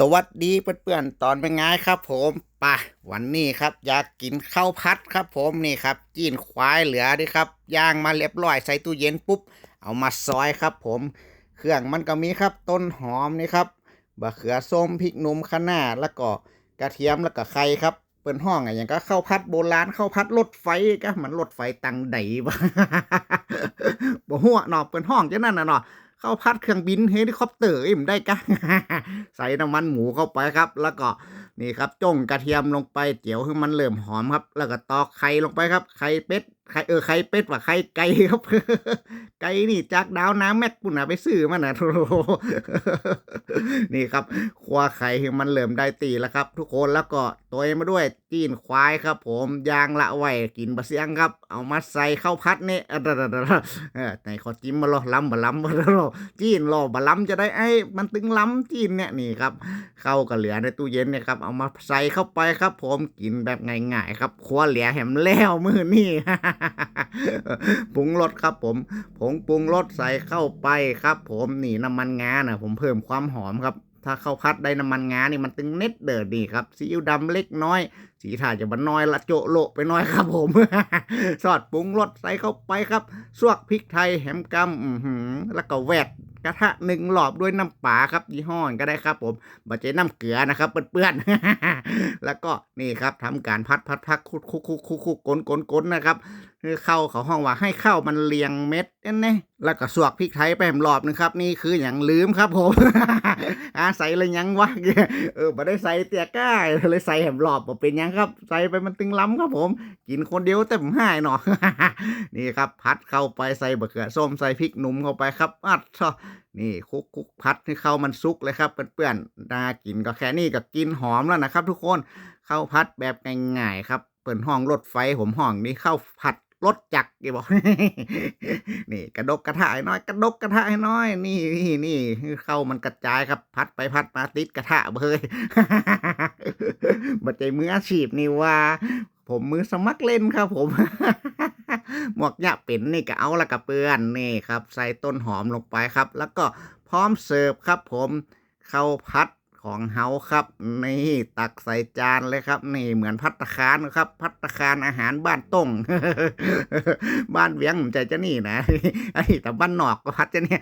สวัสดีเพื่อนๆ ตอนเป็นไงครับผมป่ะวันนี้ครับ อยากกินข้าวพัดครับผมนี่ครับจีนควายเหลือดิครับย่างมาเรียบร้อยใส่ตู้เย็นปุ๊บ เอามาซอยครับผม เครื่องมันก็มีครับต้นหอมนี่ครับบะเขือส้มพริกหนุ่มคะน้าแล้วก็กระเทียมแล้วก็ไข่ครับเปิ้นห้องอะอย่างก็ข้าวพัดโบราณข้าวพัดรถไฟก็มันรถไฟตังใดบ่บ่หัวเนาะเปิ้นห้องจังนั้นน่ะเนาะ ข้าวพัดเครื่องบินเฮลิคอปเตอร์อิ่มได้กะใส่น้ำมันหมูเข้าไปครับ แล้วก็ นี่ครับจ้งกระเทียมลงไปเจียวให้มันเริ่มหอมครับ แล้วก็ตอกไข่ลงไปครับ ไข่เป็ดไข่เออไข่เป็ดว่าไข่ไก่ครับ ไก่นี่จากดาวน้ำแม็กปุ่นนะไปซื้อมานะโถ่นี่ครับครัวไข่ให้มันเริ่มได้ตีแล้วครับ ทุกคนแล้วก็ตัวมาด้วยจีนควายครับ ผมยางละไว้กินบะเสียงครับ เอามาใส่ข้าวพัดนี่เออเออไหนขอจิ้มมาลอล้ำบะล้ำบะล้ำจีนรอบะล้ำจะได้ไอ้มันตึงล้ำจีนเนี่ยนี่ครับเข้ากับเหลือในตู้เย็นเนี่ยครับเอามาใส่เข้าไปครับ ผมกินแบบง่ายๆครับครัวเหลือแหมแล้วมือนี่ปรุงรสครับ ผมผงปรุงรสใส่เข้าไปครับ ผมนี่น้ำมันงานะผมเพิ่มความหอมครับ ถ้าเข้าพัดได้น้ำมันงานี่มันตึงเน็ตเดิดดีครับซีอิ๊วดำเล็กน้อยสีถ่าจะบันน้อยละโจโละไปน้อยครับ ผมซอสปรุงรสใส่เข้าไปครับสวกพริกไทยแฮมกำแล้วก็แวด กระทะหนึ่งหลอบด้วยน้ำปลาครับยี่ห้อก็ได้ครับผมบาเจน้ำเกลือนะครับเปื้อนๆแล้วก็นี่ครับทำการพัดพัดพัดคุกคุกคุกคุกคุกกลนกลนกลนนะครับ คือเข้าเขาห้องว่าให้เข้ามันเรียงเม็ดนั่นนะแล้วก็สวกพริกไทยไปแหมรอบนึงครับ นี่คืออย่างลืมครับผมอาใส่เลยยังวะเออมาได้ใส่เตียก้าเลยใส่แหมรอบบ่เป็นยังครับ ใส่ไปมันตึงล้ำครับผม กินคนเดียวแต่ผมหายเนาะนี่ครับ พัดเข้าไปใส่บะเขือส้มใส่พริกหนุ่มเข้าไปครับอัดชอนี่คุกคุกพัดให้เข้ามันสุกเลยครับเปื่อนๆน่ากินก็แค่นี้ก็กินหอมแล้วนะครับ ทุกคนข้าวพัดแบบง่ายๆครับเปิดห้องรถไฟผมห้องนี่ข้าวผัด รถจักรกี่บอก นี่ กระดกกระทะให้น้อย กระดกกระทะให้น้อย นี่นี่นี่เข้ามันกระจายครับ พัดไปพัดมาติดกระทะเบยบัดใจมืออาชีพนี่ว่า ผมมือสมัครเล่นครับผมหมวกยะเป็นนี่ก็เอาละกระเปื้อนนี่ครับ ใส่ต้นหอมลงไปครับ แล้วก็พร้อมเสิร์ฟครับผมข้าวพัด ของเฮาครับ นี่ตักใส่จานเลยครับ นี่เหมือนพัตคารครับ พัตคารอาหารบ้านต้งบ้านเวียงผมใจจะนี่นะไอ้แต่บ้านนอกก็พัดจะเนี่ย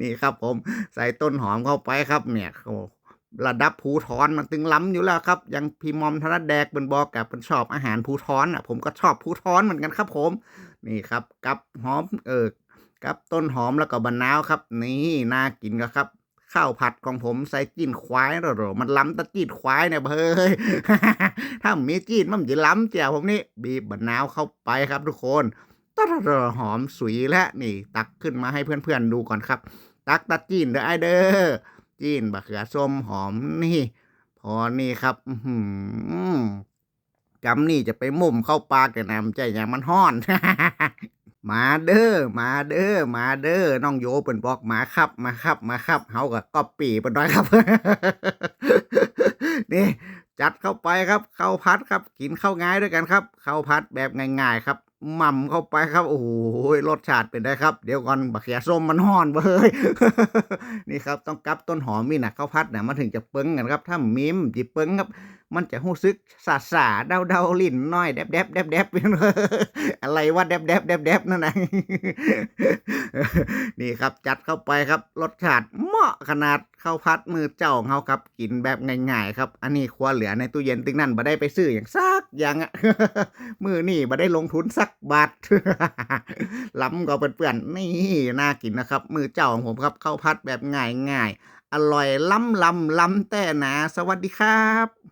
นี่ครับผมใส่ต้นหอมเข้าไปครับ เนี่ยโอ้ระดับภูทรมันตึงล้ำอยู่แล้วครับ ยังพี่มอมธนแดกเป็นบอกกับเป็นชอบอาหารภูทรอะ ผมก็ชอบภูทรเหมือนกันครับ ผม นี่ครับ กับหอมเออกับต้นหอมแล้วก็บะนาวครับ นี่น่ากินก็ครับ ข้าวผัดของผมใส่จีนควายหรอมันล้ำตะจีนควายเนี่ยเฮ้ยถ้ามีจีนมันจะล้ำเจียวผมนี่บีบบะนาวเข้าไปครับทุกคนตรหอมสุยและนี่ ตักขึ้นมาให้เพื่อนๆดูก่อนครับ ตักตะจีนเด้อไอเด้อจีนบะเขือส้มหอมนี่ พอนี่ครับอืกำนี่จะไปมุมเข้าปากแต่น้ำใจอย่างมันห้อน มาเด้อมาเด้อมาเด้อน้องโยเปิ่นบอกมาครับมาครับมาครับเฮาก็ก๊อปปี้เปิ่นด้อยครับ นี่จัดเข้าไปครับข้าวพัดครับ กินข้าวง่ายด้วยกันครับข้าวพัดแบบง่าย ๆ ครับหม่ำเข้าไปครับ โอ้โหรสชาติเป็นได้ครับ เดี๋ยวก่อนบักเขียส้มมันห่อนเบ้ยนี่ครับต้องกับต้นหอมมีนะข้าวพัดนะมันถึงจะเปิ้งกันครับ ถ้ามิมจิเปิ้งครับ มันจะหู้ซึกสาสาเดาเดาลิ้นน้อยแดบแดบแดบแดบอะไรว่าแดบแดบแดบแดบนั่นนะนี่ครับจัดเข้าไปครับรสชาติเหมาะขนาดข้าวพัดมือเจ้าของเขาครับกินแบบง่ายๆครับ อันนี้ครัวเหลือในตู้เย็นตึงนั่นบ่ได้ไปซื้ออย่างซักอย่างอะมือนี่บ่ได้ลงทุนสักบาทล้ำก็เปื่อนๆนี่น่ากินนะครับ มือเจ้าของผมครับข้าวพัดแบบง่ายๆ อร่อยล้ำล้ำล้ำแต่นะ สวัสดีครับ